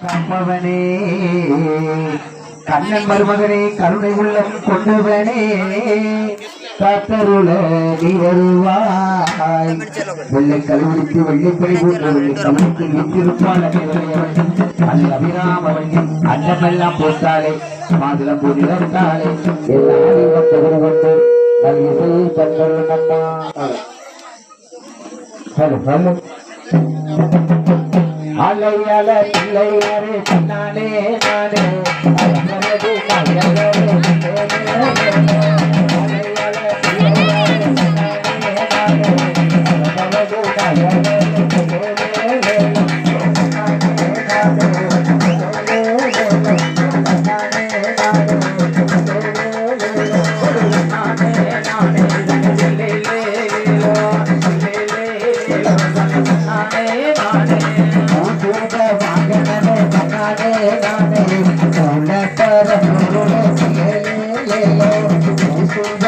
கம்பவனே கண்ணன் மருமகனே கருணை உள்ளம் கொண்டவனே காத்தருள நீ வருவாய். வெள்ளை கல்வெடுத்து வெள்ளிப்படி போன்ற வெள்ளை அன்னமெல்லாம் போட்டாலே மாதுளம் எல்லாரும் தகுதி கொண்டு நம்மா அலையல பிள்ளையாரே தன்னானே நானே அலமரது Thank you.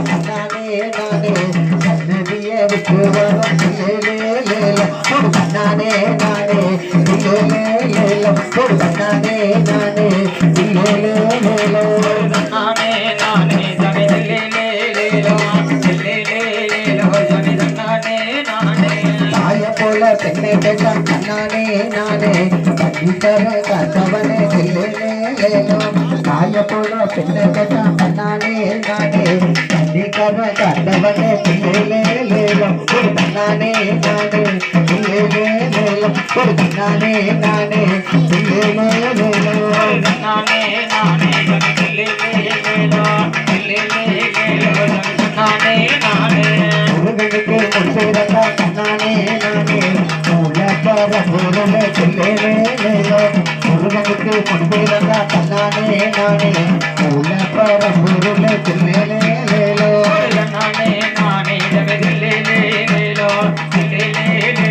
நானே அலமரது மயலரே நானே நானே நானே போல பெண்ணை பெற்றான் கண்ணானே நானே கத்தவனே போல பெண்ணை கண்ணித்தர கத்தவனே செல்லேலேலோ ஒரு நானே ஒரு நானே. முருகனுக்கு முன்சேரா கண்ணானே கண்ணானே நானே மூலப்பர பொருளை